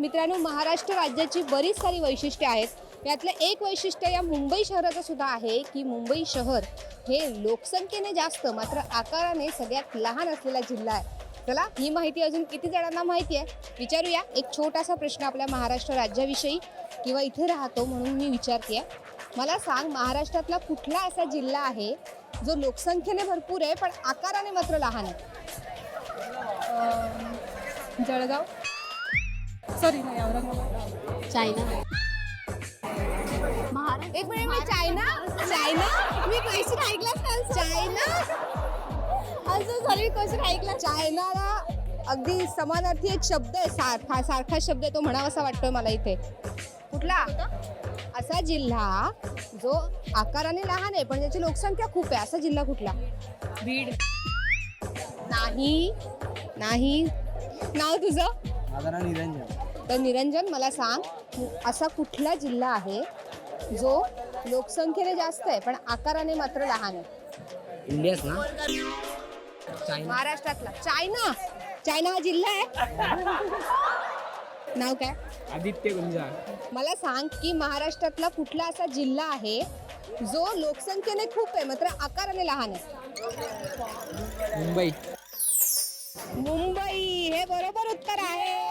मित्रांनो महाराष्ट्र राज्याची बरीच सारी वैशिष्ट्ये आहेत. यातलं एक वैशिष्ट्य या मुंबई शहराचं सुद्धा आहे की मुंबई शहर हे लोकसंख्येने जास्त मात्र आकाराने सगळ्यात लहान असलेला जिल्हा आहे. चला ही माहिती अजून किती जणांना माहिती आहे? विचारूया. एक छोटासा प्रश्न आपल्या महाराष्ट्र राज्याविषयी किंवा इथे राहतो म्हणून मी विचारते. मला सांग महाराष्ट्रातला कुठला असा जिल्हा आहे जो लोकसंख्येने भरपूर आहे पण आकाराने मात्र लहान आहे? जळगाव. सॉरी नाही औरंगाबाद. चायना. एक मिनिट मी चायना? चायना? मी क्वेश्चन ऐकलाच नाही चायना? असं सॉरी क्वेश्चन ऐकला चायनाला अगदी समानार्थी एक शब्द आहे सारखा सारखा शब्द आहे तो म्हणावासा वाटतोय मला इथे. कुठला? असा जिल्हा जो आकाराने लहान आहे पण त्याची लोकसंख्या खूप आहे. असा जिल्हा कुठला? बीड. नाही. नाही. नाव तुझं? माझं नाव निरंजन. तर निरंजन मला सांग असा कुठला जिल्हा आहे जो लोकसंख्येने जास्त आहे पण आकाराने मात्र लहान आहे? इंडियाच ना? महाराष्ट्रातला. चायना! चायना हा जिल्हा आहे? नाव काय? आदित्य गुंजार मला सांग की महाराष्ट्रातला कुठला असा जिल्हा आहे जो लोकसंख्येने खूप आहे मात्र आकाराने लहान आहे? मुंबई. मुंबई! हे बरोबर उत्तर आहे.